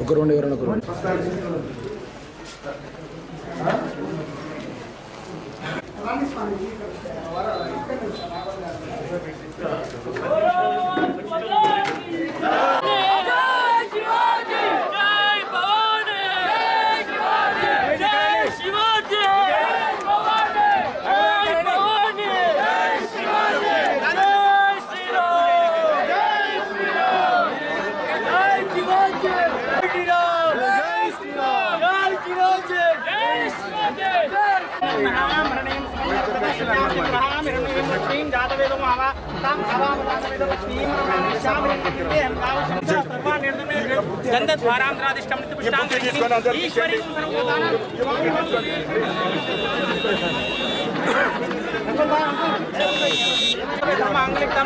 ఒక రెండు ఎవరైనా ఒక రెండు ంగళిక్తం లక్ష్మీం క్షీర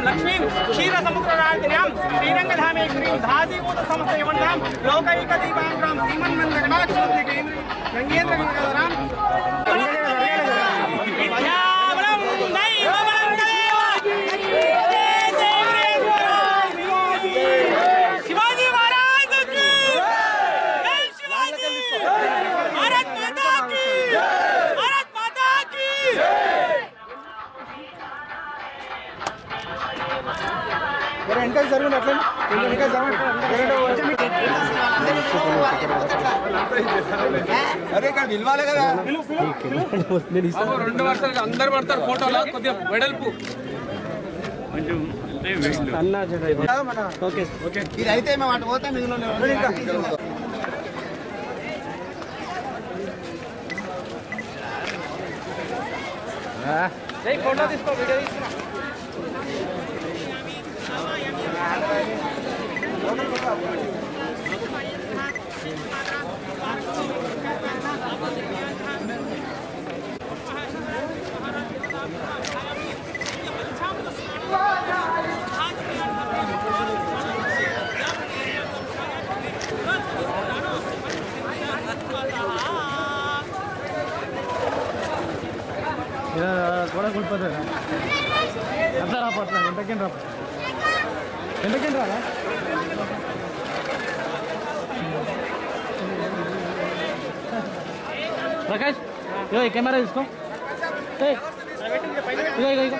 लक्ष्मी क्षीर समुद्ररात्र्यां श्रीरङ्गधामेश्वरीं धासीभूत समस्त यवन्नां लोकैकदीपाङ्ग्रां श्रीमन्मन्दगणाक्षोद्धिकेन्द्री వెనకాల జరగండి అట్లా వెనకాల అరే ఇక్కడ నిలవాలి కదా రెండు వర్షాలు అందరు పడతారు ఫోటోలో కొద్దిగా వెడల్పు ఇదైతే మేము అటు పోతే మిగిలిన ఫోటో తీసుకో వీడియో ಕೊಡಕ್ಕೆ ಉಳ್ಪದ ಅರ್ಧ ರಾಪಟ್ಟ ಗಂಟಕ್ಕೆ ರಾಪಟ್ಟ ఎందుకంటే ఎంతకేం ప్రకాష్ ఇగో ఈ కెమెరా తీసుకో. ఇగో ఇగో ఇగో.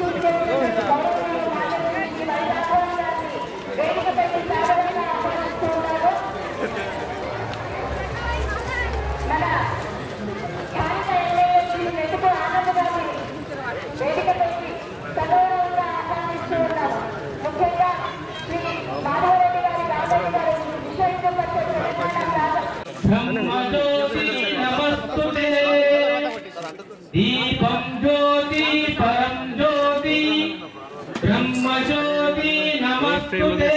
నమస్తుతే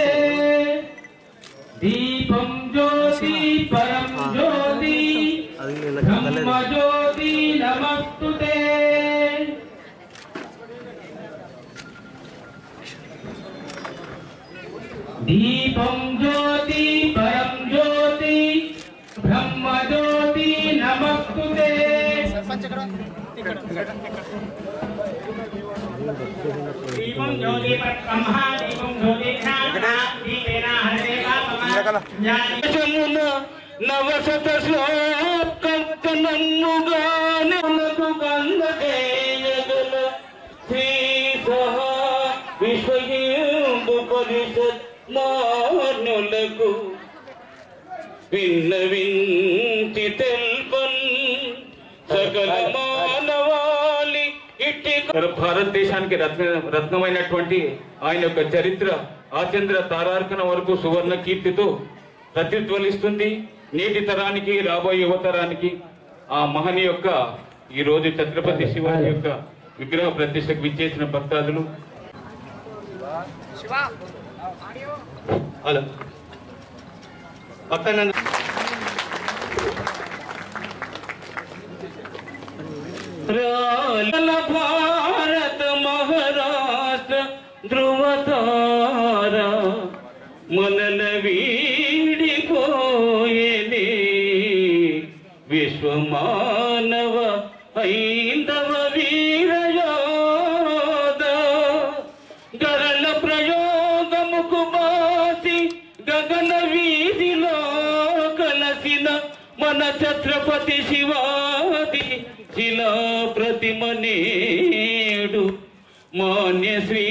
దీపం జ్యోతి పరం జ్యోతి బ్రహ్మ జ్యోతి నమస్తుతే. దీపం జ్యోతి పరం జ్యోతి బ్రహ్మ జ్యోతి నమస్తుతే. దీపం జ్యోతి బ్రహ్మ దీపం జ్యోతి దీపేన హరే నవశత శ్లోకముగా నమకు కందగల శ్రీ సహా విశ్వ హిందూ పరిషత్ మాన్యులకు విన్నవించి తెల్పన్ సకల మానవాళి ఇట్టి భారతదేశానికి రత్న రత్నమైనటువంటి ఆయన యొక్క చరిత్ర ఆచంద్ర తారార్కన వరకు సువర్ణ కీర్తితో ప్రతిధ్వనిస్తుంది. నేటి తరానికి రాబోయే యువతరానికి ఆ మహని యొక్క ఈ రోజు ఛత్రపతి శివాజీ యొక్క విగ్రహ ప్రతిష్టకు విచ్చేసిన భక్తాదులు. హలో. పక్కన రాల భారత మహారాష్ట్ర ధ్రువతార మనల వీడిపోయేనే విశ్వమానవ ఐందవ వీరయోధ గరళ ప్రయోగముకు బాసి గగన వీధిలో కలసిన మన ఛత్రపతి శివా శిలా ప్రతిమ నేడు మాన్య శ్రీ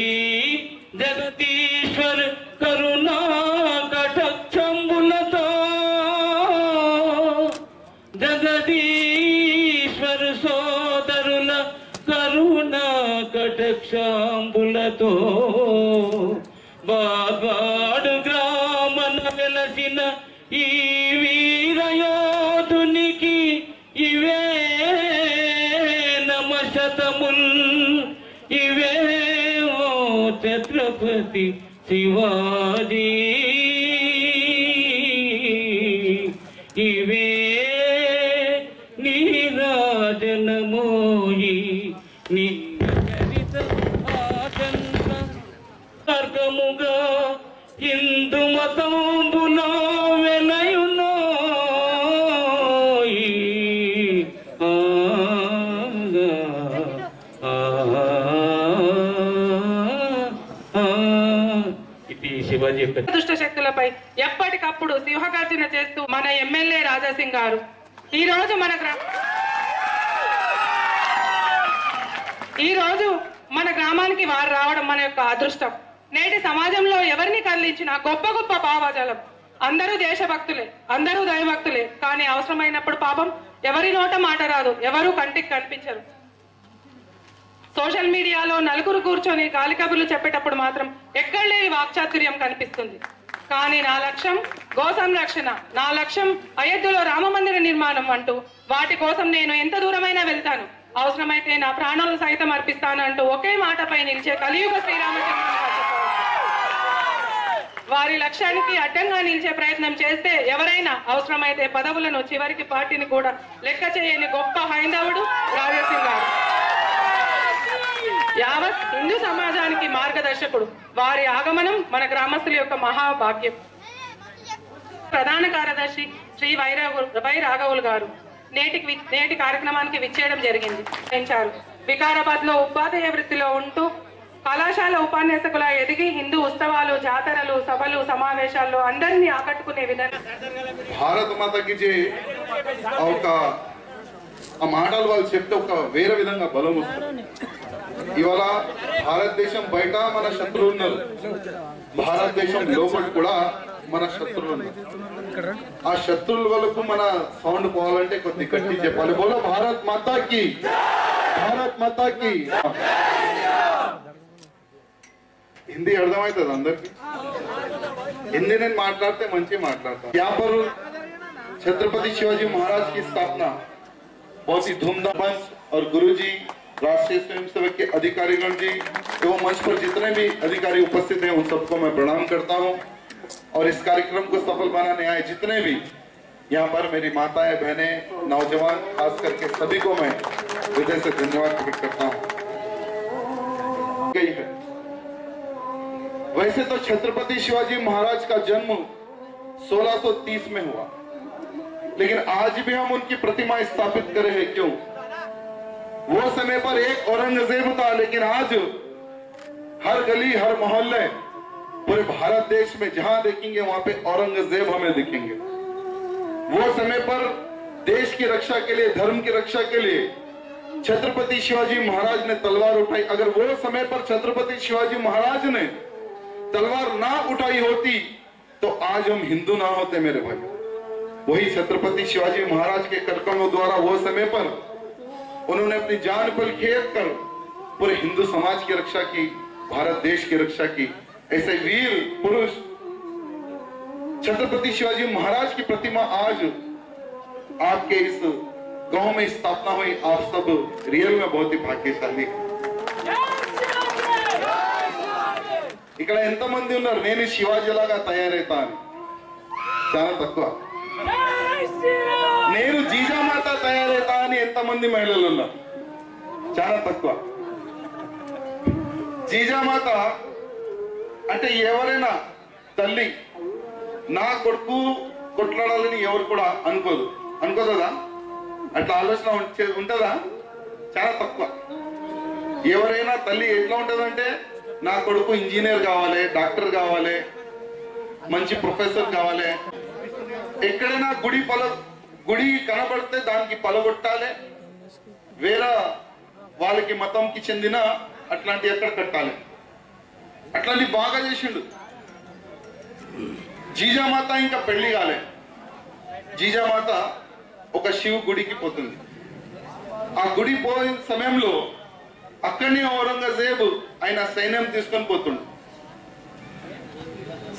శివాజీ. ఇవే నీ రాజనము అదృష్టం. నేటి సమాజంలో ఎవరిని కదిలించిన గొప్ప గొప్ప భావజాలం. అందరూ దేశభక్తులే అందరూ దైవభక్తులే. కానీ అవసరమైనప్పుడు పాపం ఎవరి నోట మాట రాదు ఎవరు కంటికి కనిపించరు. సోషల్ మీడియాలో నలుగురు కూర్చొని గాలి కబుర్లు చెప్పేటప్పుడు మాత్రం ఎక్కడ లేని వాక్చాతుర్యం కనిపిస్తుంది. కానీ నా లక్ష్యం గో సంరక్షణ నా లక్ష్యం అయోధ్యలో రామ మందిర నిర్మాణం అంటూ వాటి కోసం నేను ఎంత దూరమైనా వెళ్తాను. అవసరమైతే నా ప్రాణాలు సైతం అర్పిస్తానంటూ ఒకే మాటపై నిలిచే కలియుగ శ్రీరామచంద్రుని వారి లక్ష్యానికి అడ్డంగా నిలిచే ప్రయత్నం చేస్తే ఎవరైనా అవసరమైతే పదవులను చివరికి పార్టీని కూడా లెక్క చేయని గొప్ప హైందవుడు రాజసింగ్ గారు. యావత్ హిందూ సమాజానికి మార్గదర్శకుడు. వారి ఆగమనం మన గ్రామస్తుల యొక్క మహాభాగ్యం. ప్రధాన కార్యదర్శి శ్రీ వైరా వై రాఘవులు గారు. నేటికి నేటి కార్యక్రమానికి విచ్చేయడం జరిగింది. పెంచారు. వికారాబాద్లో ఉపాధ్యాయ వృత్తిలో ఉంటూ కళాశాల ఉపన్యాసకుల ఎదిగి హిందూ ఉత్సవాలు జాతరలు సభలు సమావేశాల్లో అందరినీ ఆకట్టుకునే విధంగా భారత మాతకి ఒక ఆ మాటలు వాళ్ళు చెప్తే ఒక వేరే విధంగా బలం వస్తుంది. ఇవాళ భారతదేశం బయట మన శత్రువు ఉన్నారు భారతదేశం లోపల కూడా మన శత్రువులు ఉన్నారు ఆ శత్రువుల వరకు మన సౌండ్ పోవాలంటే కొద్ది గట్టి చెప్పాలి బోలో భారత్ మాతాకి భారత్ మాతాకి హిందీ అర్థమవుతుంది అందరికి హిందీ నేను మాట్లాడితే మంచి మాట్లాడతాను వ్యాపారు छत्रपति शिवाजी महाराज की स्थापना बहुत ही धूमधाम राष्ट्रीय स्वयंसेवक के अधिकारीगण जी एवं मंच पर जितने भी अधिकारी उपस्थित हैं, उन सबको मैं प्रणाम करता हूँ और इस कार्यक्रम को सफल बनाने आए जितने भी यहाँ पर मेरी माताएँ, बहनें, नौजवान, खास करके सभी को मैं हृदय से धन्यवाद प्रकट करता हूँ। गई है। वैसे तो छत्रपति शिवाजी महाराज का जन्म 1630 में हुआ, लेकिन आज भी हम उनकी प्रतिमा स्थापित करे हैं, क्यों? वो समय पर एक औरंगज़ेब था, लेकिन आज हर गली, हर मोहल्ले, पूरे भारत देश में जहाँ देखेंगे, वहाँ पे औरंगज़ेब हमें दिखेंगे। वो समय पर देश की रक्षा के लिए, धर्म की रक्षा के लिए छत्रपति शिवाजी महाराज ने तलवार उठाई। अगर वो समय पर छत्रपति शिवाजी महाराज ने तलवार ना उठाई होती तो आज हम हिंदू ना होते मेरे भाई। वही छत्रपति शिवाजी महाराज के कर्तव्यों द्वारा वो समय पर उन्होंने अपनी जान पर खेत कर पूरे हिंदू समाज की रक्षा की भारत देश की रक्षा की ऐसे वीर पुरुष छत्रपति शिवाजी महाराज की प्रतिमा आज आपके इस गांव में स्थापना हुई आप सब रियल में बहुत ही भाग्यशाली हैं। ఇక్కడ ఎంతమంది ఉన్నారు నేను శివాజీలాగా తయారైతా అని చాలా తక్కువ నేను జీజామాత తయారైతా కానీ ఎంతమంది మహిళలు ఉన్నారు? చాలా తక్కువ. జీజామాత అంటే ఎవరైనా తల్లి నా కొడుకు కొట్లాడాలని ఎవరు కూడా అనుకోదు. అనుకోదా అట్లా ఆలోచన ఉంటుందా? చాలా తక్కువ. ఎవరైనా తల్లి ఎట్లా ఉంటుందంటే నా కొడుకు ఇంజనీర్ కావాలి డాక్టర్ కావాలి మంచి ప్రొఫెసర్ కావాలి ఎక్కడైనా గుడి పొలం గుడి కనబడితే దానికి పలగొట్టాలి. వేరే వాళ్ళకి మతంకి చెందిన అట్లాంటి ఎక్కడ కట్టాలి? అట్లాంటి బాగా చేసిండు. జీజామాత ఇంకా పెళ్ళి కాలే. జీజామాత ఒక శివ గుడికి పోతుంది. ఆ గుడి పోయిన సమయంలో అక్కడనే ఔరంగజేబు ఆయన సైన్యం తీసుకొని పోతుండు.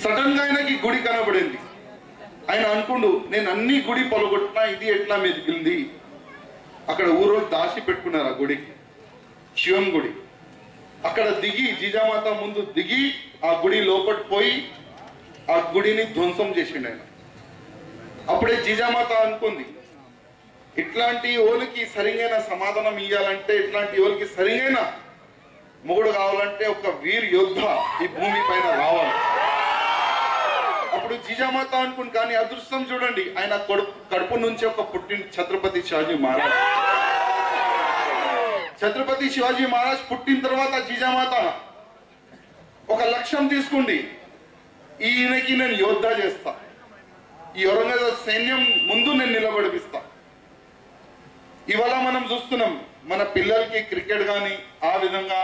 సడన్గా ఆయనకి గుడి కనబడింది. ఆయన అనుకుండు నేను అన్ని గుడి పొలగొట్టినా ఇది ఎట్లా మెదిగింది అక్కడ ఊరో దాచి పెట్టుకున్నారు ఆ గుడికి శివం గుడి. అక్కడ దిగి జీజామాత ముందు దిగి ఆ గుడి లోపటి పోయి ఆ గుడిని ధ్వంసం చేసిండు ఆయన. అప్పుడే జీజామాత అనుకుంది ఇట్లాంటి ఓలికి సరిగైన సమాధానం ఇవ్వాలంటే ఇట్లాంటి ఓలికి సరిగైన మొగుడు కావాలంటే ఒక వీర్ యోద్ధ ఈ భూమి పైన రావాలి. జిజామాత అనుకుని కానీ అదృష్టం చూడండి ఆయన కొడుకు కడుపు నుంచి ఒక పుట్టిన ఛత్రపతి శివాజీ మహారాజ్. ఛత్రపతి శివాజీ మహారాజ్ పుట్టిన తర్వాత జిజామాత ఒక లక్ష్యం తీసుకోండి. ఈయనకి నేను యోద్ధ చేస్తా. ఈ ఔరంగజేబ్ సైన్యం ముందు నేను నిలబడిపిస్తా. ఇవాళ మనం చూస్తున్నాం మన పిల్లలకి క్రికెట్ కానీ ఆ విధంగా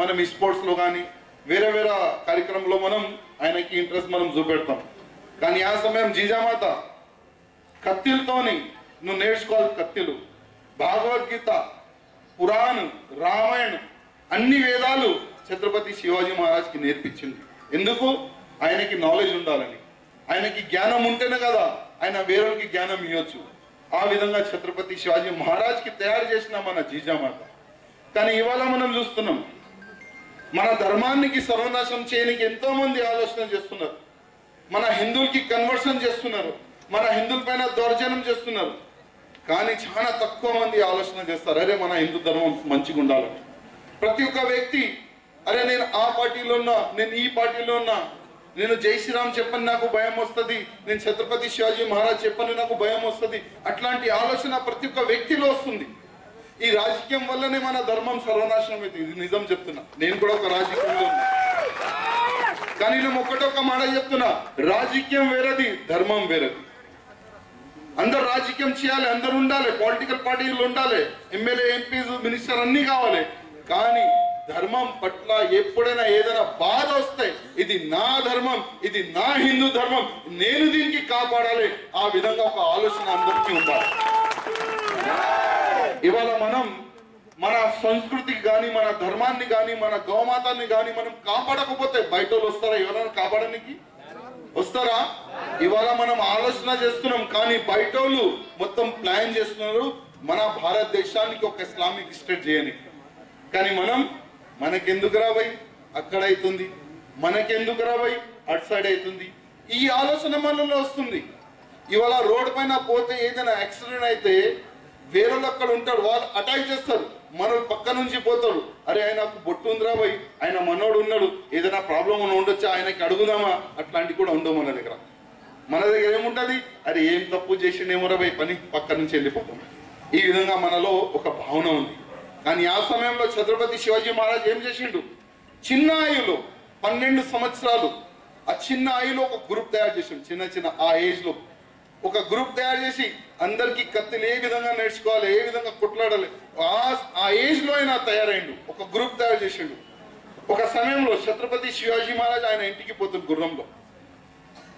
మనం ఈ స్పోర్ట్స్లో కానీ వేరే వేరే కార్యక్రమంలో మనం ఆయనకి ఇంట్రెస్ట్ మనం చూపెడతాం. కానీ ఆ సమయం జీజామాత కత్తిలతోని నువ్వు నేర్చుకోవాలి కత్తిలు. భగవద్గీత పురాణ్ రామాయణ్ అన్ని వేదాలు ఛత్రపతి శివాజీ మహారాజ్కి నేర్పించింది. ఎందుకు? ఆయనకి నాలెడ్జ్ ఉండాలని. ఆయనకి జ్ఞానం ఉంటేనే కదా ఆయన వేరొకరికి జ్ఞానం ఇవ్వచ్చు. ఆ విధంగా ఛత్రపతి శివాజీ మహారాజ్కి తయారు చేసిన మన జీజామాత. కానీ ఇవాళ మనం చూస్తున్నాం మన ధర్మానికి సర్వనాశం చేయడానికి ఎంతో మంది ఆలోచన చేస్తున్నారు. మన హిందువులకి కన్వర్షన్ చేస్తున్నారు. మన హిందువుల పైన దౌర్జన్యం చేస్తున్నారు. కానీ చాలా తక్కువ మంది ఆలోచన చేస్తారు అరే మన హిందూ ధర్మం మంచిగా ఉండాలని ప్రతి ఒక్క వ్యక్తి అరే నేను ఆ పార్టీలో ఉన్నా నేను ఈ పార్టీలో ఉన్నా నేను జై శ్రీరామ్ చెప్పని నాకు భయం వస్తుంది నేను ఛత్రపతి శివాజీ మహారాజ్ చెప్పని నాకు భయం వస్తుంది అట్లాంటి ఆలోచన ప్రతి ఒక్క వ్యక్తిలో వస్తుంది. ఈ రాజకీయం వల్లనే మన ధర్మం సర్వనాశనం అవుతుంది ఇది నిజం చెప్తున్నా. నేను కూడా ఒక రాజకీయంలో ఉన్నా. కానీ నేను ఒకటొక మాట చెప్తున్నా. రాజకీయం వేరేది ధర్మం వేరేది. అందరు రాజకీయం చేయాలి అందరు ఉండాలి పొలిటికల్ పార్టీలు ఉండాలి ఎమ్మెల్యే ఎంపీస్ మినిస్టర్ అన్ని కావాలి. కానీ ధర్మం పట్ల ఎప్పుడైనా ఏదైనా బాధ వస్తే ఇది నా ధర్మం ఇది నా హిందూ ధర్మం నేను దీనికి కాపాడాలి. ఆ విధంగా ఒక ఆలోచన అందరికీ ఉండాలి. ఇవాళ మనం మన సంస్కృతికి కానీ మన ధర్మాన్ని కానీ మన గోమాతాన్ని కానీ మనం కాపాడకపోతే బయట వాళ్ళు వస్తారా? ఎవరైనా కాపాడడానికి? వస్తారా? ఇవాళ మనం ఆలోచన చేస్తున్నాం కానీ బయట వాళ్ళు మొత్తం ప్లాన్ చేస్తున్నారు మన భారతదేశానికి ఒక ఇస్లామిక్ స్టేట్ చేయని. కానీ మనం మనకెందుకు రాబోయి అక్కడ అవుతుంది. మనకెందుకు రాబోయి అటు సైడ్ అవుతుంది. ఈ ఆలోచన మనలో వస్తుంది. ఇవాళ రోడ్ పైన పోతే ఏదైనా యాక్సిడెంట్ అయితే వేరే వాళ్ళు అక్కడ ఉంటారు వాళ్ళు అటాక్ చేస్తారు. మనోళ్ళు పక్క నుంచి పోతారు అరే ఆయనకు బొట్టు ఉందిరా పోయి ఆయన మనోడు ఉన్నాడు. ఏదైనా ప్రాబ్లం ఉండొచ్చా? ఆయనకి అడుగుదామా? అట్లాంటివి కూడా ఉండవు మన దగ్గర. మన దగ్గర ఏముంటుంది? అరే ఏం తప్పు చేసిండేమోరా పోయి పని పక్క నుంచి వెళ్ళిపోతాం. ఈ విధంగా మనలో ఒక భావన ఉంది. కానీ ఆ సమయంలో ఛత్రపతి శివాజీ మహారాజ్ ఏం చేసిండు? చిన్న ఆయులో పన్నెండు సంవత్సరాలు ఆ చిన్న ఆయులో ఒక గ్రూప్ తయారు చేసిండు. చిన్న చిన్న ఆ ఏజ్లో ఒక గ్రూప్ తయారు చేసి అందరికీ కత్తిలు ఏ విధంగా నేర్చుకోవాలి ఏ విధంగా కొట్లాడాలి ఆ- ఆ ఏజ్లో ఆయన తయారైండు. ఒక గ్రూప్ తయారు చేసిండు. ఒక సమయంలో ఛత్రపతి శివాజీ మహారాజ్ ఆయన ఇంటికి పోతుంది గుర్రంలో.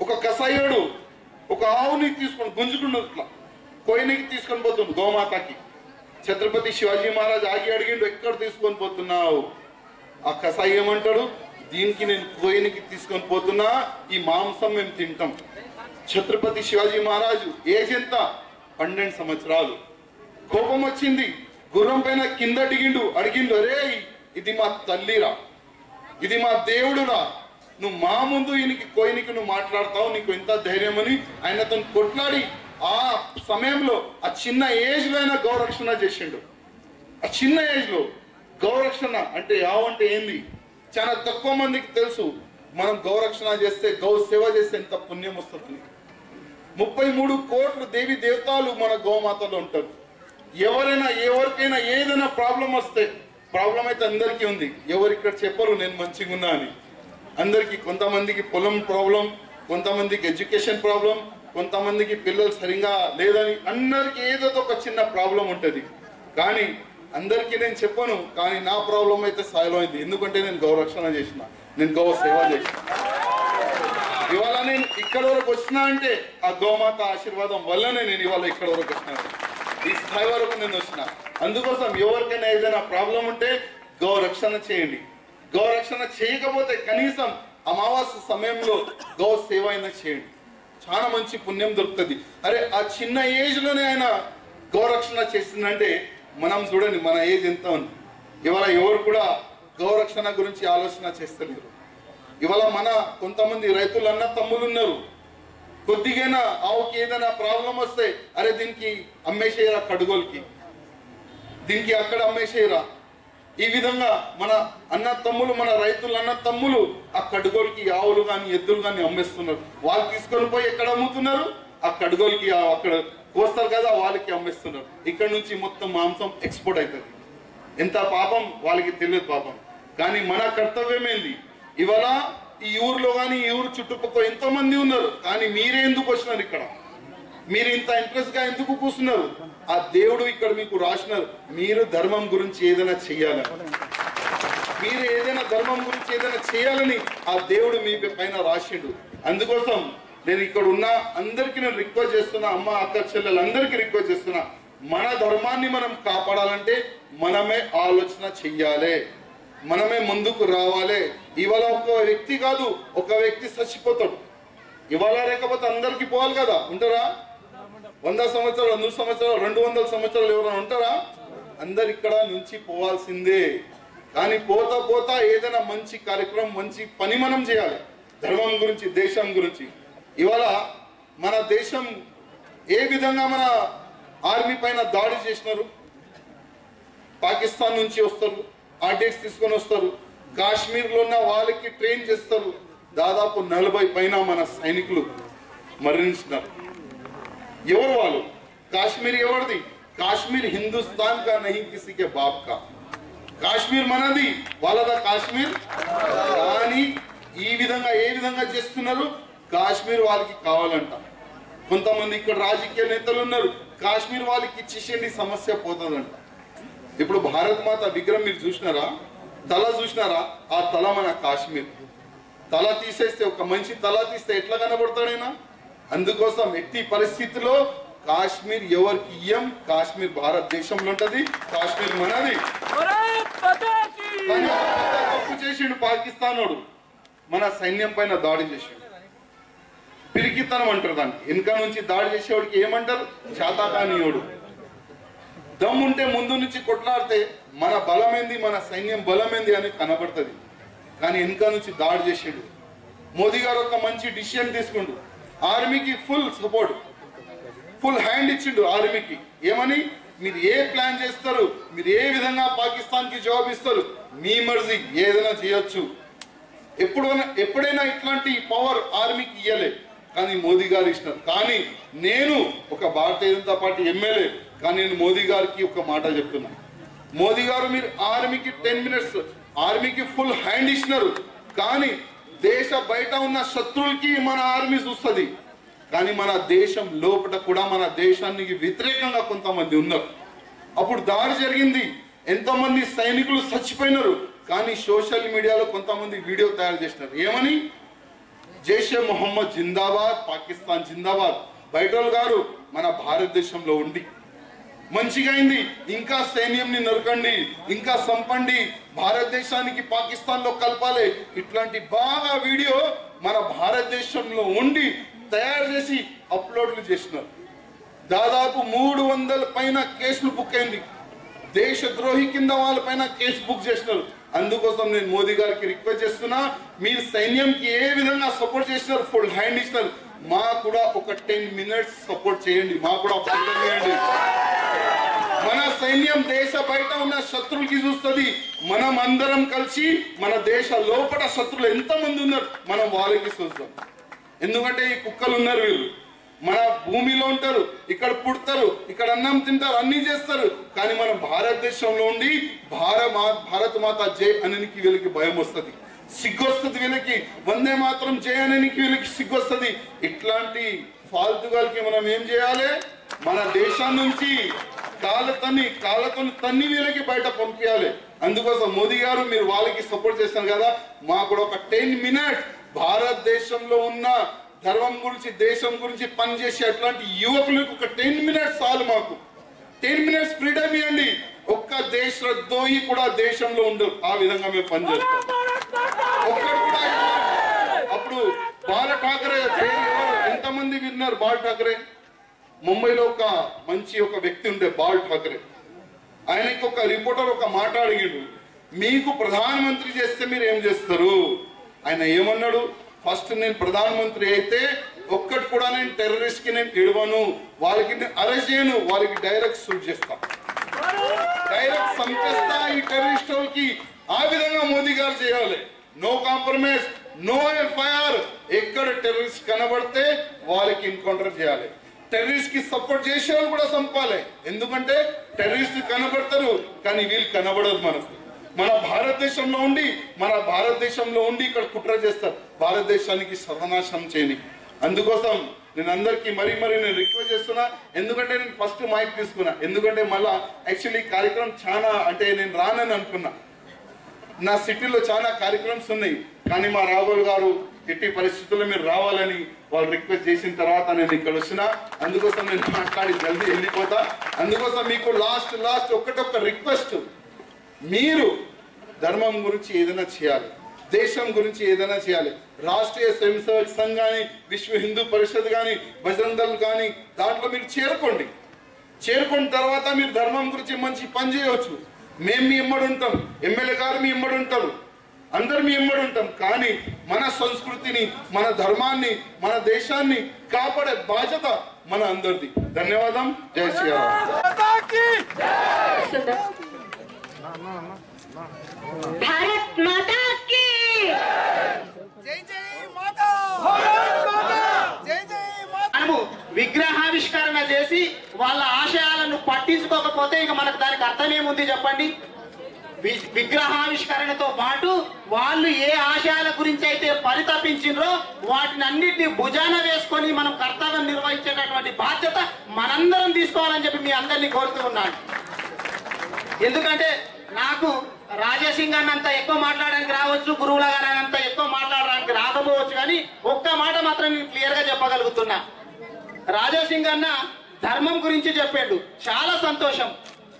ఒక కసాయుడు ఒక ఆవుని తీసుకొని గుంజుకుండు ఇట్లా కోయినికి తీసుకొని పోతుంది గోమాతకి. ఛత్రపతి శివాజీ మహారాజ్ ఆగి అడిగిండు ఎక్కడ తీసుకొని పోతున్నావు? ఆ కసాయి ఏమంటాడు దీనికి నేను కోయినికి తీసుకొని పోతున్నా ఈ మాంసం మేము తింటాం. ఛత్రపతి శివాజీ మహారాజు ఏజ్ ఎంత? పన్నెండు సంవత్సరాలు. కోపం వచ్చింది. గుర్రం పైన కింద అడిగిండు అడిగిండు అరే ఇది మా తల్లిరా. ఇది మా దేవుడురా. నువ్వు మా ముందు ఈయనకి కోయినికి నువ్వు మాట్లాడతావు. నీకు ఎంత ధైర్యం అని ఆయనతో కొట్లాడి ఆ సమయంలో ఆ చిన్న ఏజ్లో ఆయన అయినా గౌరక్షణ చేసిండు. ఆ చిన్న ఏజ్లో గౌరక్షణ అంటే యావంటే ఏంది? చాలా తక్కువ మందికి తెలుసు. మనం గౌరక్షణ చేస్తే గౌ సేవ చేస్తే ఎంత పుణ్యం వస్తుంది. ముప్పై మూడు కోట్లు దేవి దేవతలు మన గోమాతలో ఉంటారు. ఎవరైనా ఎవరికైనా ఏదైనా ప్రాబ్లం వస్తే ప్రాబ్లం అయితే అందరికీ ఉంది. ఎవరు ఇక్కడ చెప్పరు నేను మంచిగా ఉన్నా అని. అందరికీ కొంతమందికి పొలం ప్రాబ్లం కొంతమందికి ఎడ్యుకేషన్ ప్రాబ్లం కొంతమందికి పిల్లలు సరిగా లేదని అందరికి ఏదో ఒక చిన్న ప్రాబ్లం ఉంటుంది. కానీ అందరికీ నేను చెప్పను కానీ నా ప్రాబ్లం అయితే సాయిలో అయింది. ఎందుకంటే నేను గౌరక్షణ చేసిన నేను గౌ సేవ చేసిన. ఇవాళ నేను ఇక్కడ వరకు వచ్చినా అంటే ఆ గోమాత ఆశీర్వాదం వల్లనే నేను ఇవాళ ఇక్కడ వరకు వచ్చినాను ఈ స్థాయి వరకు నేను వచ్చిన. అందుకోసం ఎవరికైనా ఏదైనా ప్రాబ్లం ఉంటే గౌరక్షణ చేయండి. గౌరక్షణ చేయకపోతే కనీసం అమావాస్య సమయంలో గౌ సేవ అయినా చేయండి. చాలా మంచి పుణ్యం దొరుకుతుంది. అరే ఆ చిన్న ఏజ్లోనే ఆయన గౌరక్షణ చేసిందంటే మనం చూడండి మన ఏజ్ ఎంత ఉంది. ఇవాళ ఎవరు కూడా గౌరక్షణ గురించి ఆలోచన చేస్తలేరు. ఇవాళ మన కొంతమంది రైతులు అన్న తమ్ములు ఉన్నారు కొద్దిగైనా ఆవుకి ఏదైనా ప్రాబ్లం వస్తే అరే దీనికి అమ్మేసేయరా కడుగోలుకి. దీనికి అక్కడ అమ్మేసేయరా. ఈ విధంగా మన అన్న తమ్ములు మన రైతులు అన్న తమ్ములు ఆ కడుగోలుకి ఆవులు కానీ ఎద్దులు కానీ అమ్మేస్తున్నారు. వాళ్ళు తీసుకొని పోయి ఎక్కడ అమ్ముతున్నారు? ఆ కడుగోలుకి అక్కడ కోస్తారు కదా వాళ్ళకి అమ్మేస్తున్నారు. ఇక్కడ నుంచి మొత్తం మాంసం ఎక్స్పోర్ట్ అవుతుంది. ఎంత పాపం? వాళ్ళకి తెలియదు పాపం. కానీ మన కర్తవ్యం ఏంది ఇవాళ ఈ ఊర్లో కానీ ఈ ఊరు చుట్టుపక్కల ఎంతో మంది ఉన్నారు. కానీ మీరే ఎందుకు వచ్చినారు ఇక్కడ? మీరు ఇంత ఇంట్రెస్ట్గా ఎందుకు కూర్చున్నారు? ఆ దేవుడు ఇక్కడ మీకు రాసినారు. మీరు ధర్మం గురించి ఏదైనా చెయ్యాలని. మీరు ఏదైనా ధర్మం గురించి ఏదైనా చేయాలని ఆ దేవుడు మీ పైన రాసిండు. అందుకోసం నేను ఇక్కడ ఉన్న అందరికీ నేను రిక్వెస్ట్ చేస్తున్నా అమ్మ అక్క చెల్లెలందరికీ రిక్వెస్ట్ చేస్తున్నా. మన ధర్మాన్ని మనం కాపాడాలంటే మనమే ఆలోచన చెయ్యాలి. మనమే ముందుకు రావాలి. ఇవాళ ఒక వ్యక్తి కాదు ఒక వ్యక్తి చచ్చిపోతాడు. ఇవాళ లేకపోతే అందరికి పోవాలి కదా ఉంటారా? వంద సంవత్సరాలు నూరు సంవత్సరాలు రెండు వందల సంవత్సరాలు ఎవరైనా ఉంటారా? అందరు ఇక్కడ నుంచి పోవాల్సిందే. కానీ పోతా పోతా ఏదైనా మంచి కార్యక్రమం మంచి పని మనం చేయాలి. ధర్మం గురించి దేశం గురించి. ఇవాళ మన దేశం ఏ విధంగా మన ఆర్మీ పైన దాడి చేసినారు? పాకిస్తాన్ నుంచి వస్తారు. ఆర్డీఎక్స్ తీసుకొని వస్తారు. కాశ్మీర్లో ఉన్న వాళ్ళకి ట్రైన్ చేస్తారు. దాదాపు నలభై పైన మన సైనికులు మరణించినారు. ఎవరు వాళ్ళు? కాశ్మీర్ ఎవరిది? కాశ్మీర్ హిందుస్థాన్ కా నహీ కిసికే బాప్ కా. కాశ్మీర్ మనది. వాళ్ళదా కాశ్మీర్? కానీ ఈ విధంగా ఏ విధంగా చేస్తున్నారు? కాశ్మీర్ వాళ్ళకి కావాలంట. కొంతమంది ఇక్కడ రాజకీయ నేతలు ఉన్నారు. కాశ్మీర్ వాళ్ళకి ఇచ్చేసేయండి సమస్య పోతుందంట. ఇప్పుడు భారత్ మాత విగ్రహం మీరు చూసినారా? తల చూసినారా? ఆ తల మన కాశ్మీర్. తల తీసేస్తే ఒక మనిషి తల తీస్తే ఎట్లా కనబడతాడైనా? అందుకోసం ఎట్టి పరిస్థితిలో కాశ్మీర్ ఎవరికి ఇయ్యం? కాశ్మీర్ భారతదేశంలో ఉంటది కాశ్మీర్ మనది. తప్పు చేసిండు పాకిస్తానోడు. మన సైన్యం పైన దాడి చేసిండు. పిరికితనం అంటారు దాన్ని. వెనుక నుంచి దాడి చేసేవాడికి ఏమంటారు? శాతాకానీయుడు దమ్ ఉంటే ముందు నుంచి కొట్లాడితే మన బలమైంది మన సైన్యం బలమైంది అని కనబడుతుంది. కానీ వెనుక నుంచి దాడి చేసిండు. మోదీ గారు ఒక మంచి డిసిషన్ తీసుకుండు. ఆర్మీకి ఫుల్ సపోర్ట్. ఫుల్ హ్యాండ్ ఇచ్చిండు ఆర్మీకి. ఏమని? మీరు ఏ ప్లాన్ చేస్తారు? మీరు ఏ విధంగా పాకిస్తాన్కి జవాబు ఇస్తారు? మీ మర్జీ ఏదైనా చేయొచ్చు. ఎప్పుడైనా ఎప్పుడైనా ఇట్లాంటి పవర్ ఆర్మీకి ఇయ్యలే. కానీ మోదీ గారు ఇచ్చినారు కానీ నేను ఒక భారతీయ జనతా పార్టీ ఎమ్మెల్యే. కానీ నేను మోదీ గారికి ఒక మాట చెప్తున్నా. మోదీ గారు మీరు ఆర్మీకి టెన్ మినిట్స్ ఆర్మీకి ఫుల్ హ్యాండ్ ఇచ్చినారు. కానీ దేశ బయట ఉన్న శత్రువులకి మన ఆర్మీ చూస్తుంది. కానీ మన దేశం లోపల కూడా మన దేశానికి వ్యతిరేకంగా కొంతమంది ఉన్నారు. అప్పుడు దాడి జరిగింది. ఎంతమంది సైనికులు చచ్చిపోయినారు. కానీ సోషల్ మీడియాలో కొంతమంది వీడియో తయారు చేసినారు. ఏమని? జైషే మొహమ్మద్ జిందాబాద్ పాకిస్తాన్ జిందాబాద్. బయటోల్ గారు మన భారతదేశంలో ఉండి మంచిగా అయింది. ఇంకా సైన్యంని నరకండి ఇంకా సంపండి. భారతదేశానికి పాకిస్తాన్లో కలపాలి. ఇట్లాంటి బాగా వీడియో మన భారతదేశంలో ఉండి తయారు చేసి అప్లోడ్లు చేసినారు. దాదాపు మూడు వందల పైన కేసులు బుక్ అయింది. దేశద్రోహి కింద వాళ్ళ పైన కేసు బుక్ చేసినారు. అందుకోసం నేను మోదీ గారికి రిక్వెస్ట్ చేస్తున్నా మీరు సైన్యంకి ఏ విధంగా సపోర్ట్ చేసినారు ఫుల్ హ్యాండ్ ఇచ్చినారు. మా కూడా ఒక టెన్ మినిట్స్ సపోర్ట్ చేయండి మా కూడా చేయండి. మన సైన్యం దేశ బయట ఉన్న శత్రువులకి చూస్తుంది. మనం అందరం కలిసి మన దేశ లోపల శత్రువులు ఎంత మంది ఉన్నారు మనం వాళ్ళకి చూస్తాం. ఎందుకంటే ఈ కుక్కలు ఉన్నారు వీళ్ళు. మన భూమిలో ఉంటారు ఇక్కడ పుడతారు ఇక్కడ అన్నం తింటారు అన్ని చేస్తారు. కానీ మన భారతదేశంలో ఉండి భార భారత మాత జై అననికి వీళ్ళకి భయం వస్తుంది. సిగ్గొస్తుంది వీళ్ళకి వందే మాత్రం చేయడానికి వీళ్ళకి సిగ్గొస్తుంది. ఇట్లాంటి ఫాల్తు ఫాల్తుగాలకి మనం ఏం చేయాలి? మన దేశం నుంచి కాళ్ళ తన్ని కాళ్ళతో తన్ని వీళ్ళకి బయట పంపించాలి అందుకోసం మోదీ గారు మీరు వాళ్ళకి సపోర్ట్ చేస్తారు కదా మాకు కూడా ఒక టెన్ మినిట్స్ భారతదేశంలో ఉన్న ధర్మం గురించి దేశం గురించి పనిచేసే అట్లాంటి యువకులకు ఒక టెన్ మినిట్స్ చాలు మాకు. టెన్ మినిట్స్ ఫ్రీడమ్ ఇవ్వండి. ఒక్క దేశ దోయి కూడా దేశంలో ఉండరు ఆ విధంగా మేము పనిచేస్తాం. అప్పుడు బాల ఠాకరే ఎంతమంది విన్నారు బాల్ ఠాకరే? ముంబైలో ఒక మంచి ఒక వ్యక్తి ఉండే బాల్ ఠాకరే. ఆయనకి ఒక రిపోర్టర్ ఒక మాట అడిగిండు. మీకు ప్రధానమంత్రి చేస్తే మీరు ఏం చేస్తారు? ఆయన ఏమన్నాడు? ఫస్ట్ నేను ప్రధానమంత్రి అయితే ఒక్కటి కూడా నేను టెర్రరిస్ట్కి నేను ఇడవను వాళ్ళకి నేను అరెస్ట్ చేయను. వాళ్ళకి డైరెక్ట్ సూట్ చేస్తా. డైరెక్ట్ సంపేస్తా ఈ టెర్రరిస్ట్ వాళ్ళకి. ఆ విధంగా మోదీ గారు చేయాలి. నో కాంప్రమైజ్ నో ఎఫ్ఐఆర్ ఎక్కడ టెర్రరిస్ట్ కనబడితే వాళ్ళకి ఎన్కౌంటర్ చేయాలి. టెర్రరిస్ట్కి సపోర్ట్ చేసే వాళ్ళు కూడా చంపాలి. ఎందుకంటే టెర్రరిస్ట్ కనబడతారు కానీ వీళ్ళు కనబడదు మనకు. మన భారతదేశంలో ఉండి మన భారతదేశంలో ఉండి ఇక్కడ కుట్ర చేస్తారు. భారతదేశానికి సర్వనాశనం చేయని. అందుకోసం నేను అందరికీ మరీ మరీ నేను రిక్వెస్ట్ చేస్తున్నా. ఎందుకంటే నేను ఫస్ట్ మైక్ తీసుకున్నా. ఎందుకంటే మళ్ళా యాక్చువల్లీ కార్యక్రమం చాలా అంటే నేను రానని అనుకున్నా. నా సిటీలో చాలా కార్యక్రమ్స్ ఉన్నాయి. కానీ మా రాఘుల్ గారు ఎట్టి పరిస్థితుల్లో మీరు రావాలని వాళ్ళు రిక్వెస్ట్ చేసిన తర్వాత నేను ఇక్కడ వచ్చిన. అందుకోసం నేను మాట్లాడి జల్దీ వెళ్ళిపోతా. అందుకోసం మీకు లాస్ట్ లాస్ట్ ఒక్కటొక్క రిక్వెస్ట్ మీరు ధర్మం గురించి ఏదైనా చేయాలి. దేశం గురించి ఏదైనా చేయాలి. రాష్ట్రీయ స్వయం సేవక సంఘ్ కానీ విశ్వ హిందూ పరిషత్ కానీ బజరంగ్ దళ్ కానీ దాంట్లో మీరు చేరుకోండి. చేరుకున్న తర్వాత మీరు ధర్మం గురించి మంచి పని చేయవచ్చు. మేము మీ ఎమ్మడి ఉంటాం ఎమ్మెల్యే గారు మీ ఎమ్మడి ఉంటారు అందరు మీ ఎమ్మడి ఉంటాం కానీ మన సంస్కృతిని మన ధర్మాన్ని మన దేశాన్ని కాపాడే బాధ్యత మన అందరిది. ధన్యవాదం. జై శ్రీరామ్. ఏముంది చెప్పండి? వి- విగ్రహావిష్కరణతో పాటు వాళ్ళు ఏ ఆశయాల గురించి అయితే పరితపించిండ్రో వాటిని అన్నింటినీ భుజాన వేసుకొని మనం కర్తవ్యం నిర్వహించేటటువంటి బాధ్యత మనందరం తీసుకోవాలని చెప్పి మీ అందరినీ కోరుతూ ఉన్నాను. ఎందుకంటే నాకు రాజసింగ్ అన్నంత ఎక్కువ మాట్లాడడానికి రావచ్చు గురువుల గారు అన్నంత ఎక్కువ మాట్లాడడానికి రాకపోవచ్చు కానీ ఒక్క మాట మాత్రం నేను క్లియర్గా చెప్పగలుగుతున్నా. రాజసింగ్ అన్న ధర్మం గురించి చెప్పాడు. చాలా సంతోషం.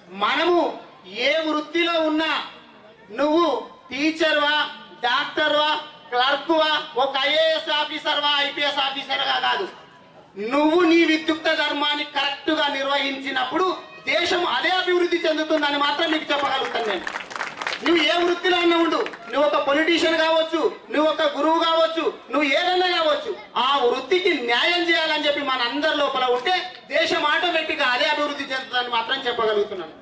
మనము ఏ వృత్తిలో ఉన్నా నువ్వు టీచర్వా డాక్టర్వా క్లర్క్వా ఒక ఐఏఎస్ ఆఫీసర్వా ఐపీఎస్ ఆఫీసర్గా కాదు. నువ్వు నీ విద్యుక్త ధర్మాన్ని కరెక్ట్గా నిర్వహించినప్పుడు దేశం అదే అభివృద్ధి చెందుతుందని మాత్రం నీకు చెప్పగలుగుతాను నేను. నువ్వు ఏ వృత్తిలో అన్నా ఉండు. నువ్వు ఒక పొలిటీషియన్ కావచ్చు నువ్వు ఒక గురువు కావచ్చు నువ్వు ఏదైనా కావచ్చు. ఆ వృత్తికి న్యాయం చేయాలని చెప్పి మన అందరి లోపల ఉంటే దేశం ఆటోమేటిక్గా అదే అభివృద్ధి చెందుతుందని మాత్రం చెప్పగలుగుతున్నాను.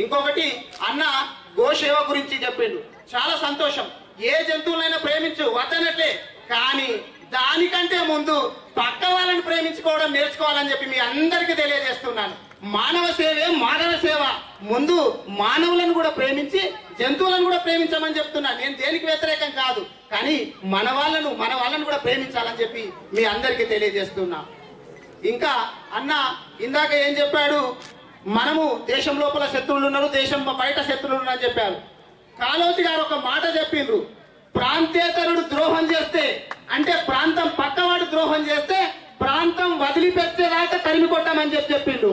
ఇంకొకటి అన్న గోసేవ గురించి చెప్పిండు. చాలా సంతోషం. ఏ జంతువులైనా ప్రేమించు వద్దనట్లే. కానీ దానికంటే ముందు పక్క వాళ్ళని ప్రేమించుకోవడం నేర్చుకోవాలని చెప్పి మీ అందరికీ తెలియజేస్తున్నాను. మానవ సేవే మానవ సేవ. ముందు మానవులను కూడా ప్రేమించి జంతువులను కూడా ప్రేమించమని చెప్తున్నా. నేను దేనికి వ్యతిరేకం కాదు. కానీ మన వాళ్ళను మన వాళ్ళను కూడా ప్రేమించాలని చెప్పి మీ అందరికీ తెలియజేస్తున్నా. ఇంకా అన్న ఇందాక ఏం చెప్పాడు? మనము దేశం లోపల శత్రువులు ఉన్నారు దేశం బయట శత్రువులు ఉన్నారని చెప్పారు. కాలోజీ గారు ఒక మాట చెప్పిండ్రు. ప్రాంతేతరుడు ద్రోహం చేస్తే అంటే ప్రాంతం పక్కవాడు ద్రోహం చేస్తే ప్రాంతం వదిలిపెట్టేదాకా తరిమి కొట్టామని చెప్పి చెప్పిండు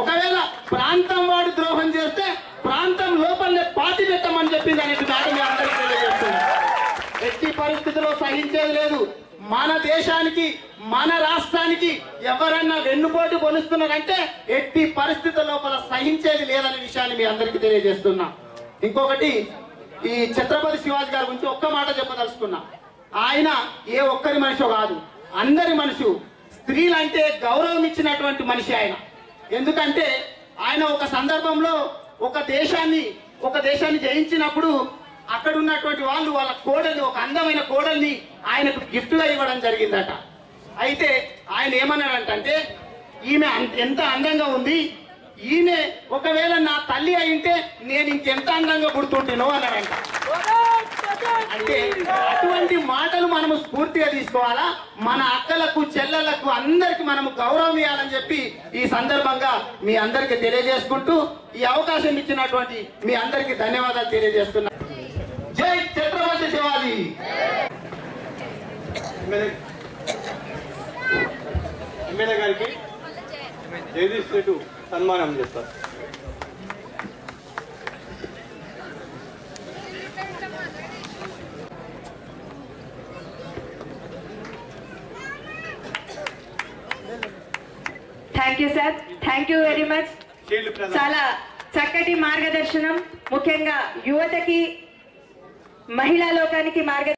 ఒకవేళ ప్రాంతం వాడు ద్రోహం చేస్తే ప్రాంతం లోపలనే పాతి పెట్టమని చెప్పింది అనేది మాట మీ అందరికీ తెలియజేస్తుంది ఎట్టి పరిస్థితిలో సహించేది లేదు. మన దేశానికి మన రాష్ట్రానికి ఎవరన్నా వెన్నుపోటు కొలుస్తున్నారంటే ఎట్టి పరిస్థితుల లోపల సహించేది లేదనే విషయాన్ని మీ అందరికీ తెలియజేస్తున్నా. ఇంకొకటి ఈ ఛత్రపతి శివాజీ గారి గురించి ఒక్క మాట చెప్పదలుచుకున్నా. ఆయన ఏ ఒక్కరి మనిషో కాదు అందరి మనుషు. స్త్రీలంటే గౌరవం ఇచ్చినటువంటి మనిషి ఆయన. ఎందుకంటే ఆయన ఒక సందర్భంలో ఒక దేశాన్ని ఒక దేశాన్ని జయించినప్పుడు అక్కడ ఉన్నటువంటి వాళ్ళు వాళ్ళ కోడల్ని ఒక అందమైన కోడల్ని ఆయనకు గిఫ్ట్గా ఇవ్వడం జరిగిందట. అయితే ఆయన ఏమన్నాడంటే ఈమె ఎంత అందంగా ఉంది. ఈమె ఒకవేళ నా తల్లి అయింటే నేను ఇంకెంత అందంగా గుర్తుంటేనో అన్నాడంట. అంటే అటువంటి మాటలు మనము స్ఫూర్తిగా తీసుకోవాలా? మన అక్కలకు చెల్లెలకు అందరికి మనము గౌరవం ఇవ్వాలని చెప్పి ఈ సందర్భంగా మీ అందరికి తెలియజేసుకుంటూ ఈ అవకాశం ఇచ్చినటువంటి మీ అందరికి ధన్యవాదాలు తెలియజేస్తున్నా జై ఛత్రపతి శివాజీ. ఎమ్మెల్యే. గారికి జగదీష్ రెడ్డి సన్మానం చేస్తారు. Thank you sir thank you very much చాలా చక్కటి మార్గదర్శనం. ముఖ్యంగా యువతకి మహిళా లోకానికి మార్గ